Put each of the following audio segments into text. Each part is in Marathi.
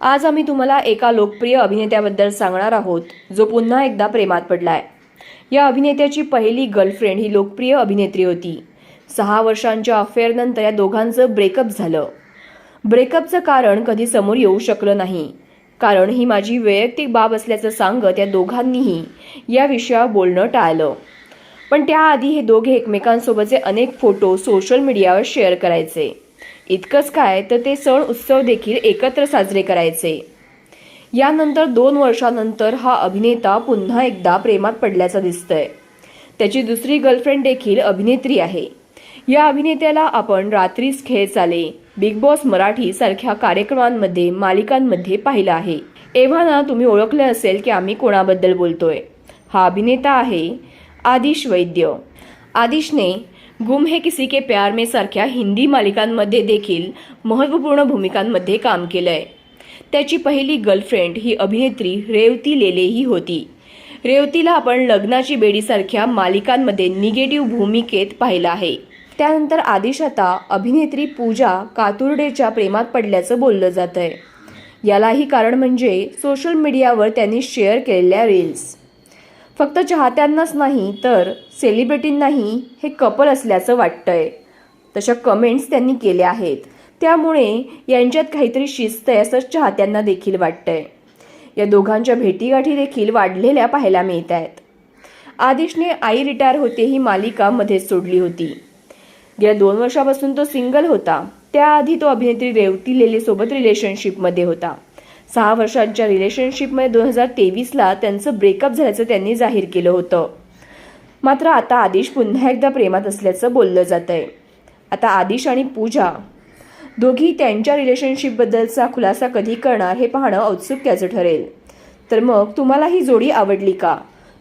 आज आम्ही तुम्हाला एका लोकप्रिय अभिनेत्याबद्दल सांगणार आहोत जो पुन्हा एकदा प्रेमात पडलाय. या अभिनेत्याची पहिली गर्लफ्रेंड ही लोकप्रिय अभिनेत्री होती. सहा वर्षांच्या अफेअरनंतर या दोघांचं ब्रेकअप झालं. ब्रेकअपचं कारण कधी समोर येऊ शकलं नाही. कारण ही माझी वैयक्तिक बाब असल्याचं सांगत या दोघांनीही या विषयावर बोलणं टाळलं. पण त्याआधी हे दोघे एकमेकांसोबतचे अनेक फोटो सोशल मीडियावर शेअर करायचे. इतकंच काय तर ते सण उत्सव देखील एकत्र साजरे करायचे. यानंतर दोन वर्षानंतर हा अभिनेता पुन्हा एकदा प्रेमात पडल्याचं दिसतंय. त्याची दुसरी गर्लफ्रेंड देखील अभिनेत्री आहे. या अभिनेत्याला आपण रात्रीच खेळ चाले बिग बॉस मराठी सारख्या कार्यक्रमांमध्ये मालिकांमध्ये पाहिलं आहे. एव्हाना तुम्ही ओळखले असेल की आम्ही कोणाबद्दल बोलतोय. हा अभिनेता आहे आदिश वैद्य. आदिशने गुम हे किसी के प्यार में सारख्या हिंदी मालिकांमध्ये देखील महत्त्वपूर्ण भूमिकांमध्ये काम केलं आहे त्याची पहिली गर्लफ्रेंड ही अभिनेत्री रेवती लेले ही होती. रेवतीला आपण लग्नाची बेडीसारख्या मालिकांमध्ये निगेटिव्ह भूमिकेत पाहिलं आहे. त्यानंतर आदिशाता अभिनेत्री पूजा कातुर्डेच्या प्रेमात पडल्याचं बोललं जात आहे यालाही कारण म्हणजे सोशल मीडियावर त्यांनी शेअर केलेल्या रील्स फक्त चाहत्यांनाच नाही तर सेलिब्रिटींनाही हे कपल असल्याचं वाटतंय. तशा कमेंट्स त्यांनी केल्या आहेत. त्यामुळे यांच्यात काहीतरी शिस्त आहे असं चाहत्यांना देखील वाटतंय. या दोघांच्या भेटीगाठी देखील वाढलेल्या पाहायला मिळत आहेत आदिशने आई रिटायर होते ही मालिका मध्येच सोडली होती. गेल्या दोन वर्षापासून तो सिंगल होता. त्याआधी तो अभिनेत्री रेवती लेलेसोबत रिलेशनशिपमध्ये होता. सहा वर्षांच्या रिलेशनशिपमध्ये दोन हजार तेवीसला त्यांचं ब्रेकअप झाल्याचं त्यांनी जाहीर केलं होतं. मात्र आता आदिश पुन्हा एकदा प्रेमात असल्याचं बोललं जात आहे आता आदिश आणि पूजा दोघी त्यांच्या रिलेशनशिपबद्दलचा खुलासा कधी करणार हे पाहणं औत्सुक्याचं ठरेल. तर मग तुम्हाला ही जोडी आवडली का?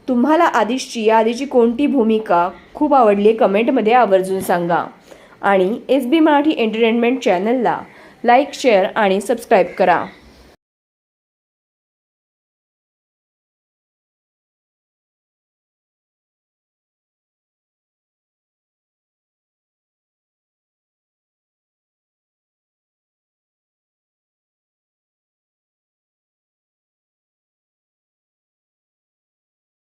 तुम्हाला आदिशची या आधीची कोणती भूमिका खूप आवडली आहे कमेंटमध्ये आवर्जून सांगा. आणि एस बी मराठी एंटरटेनमेंट चॅनलला लाईक शेअर आणि सबस्क्राईब करा.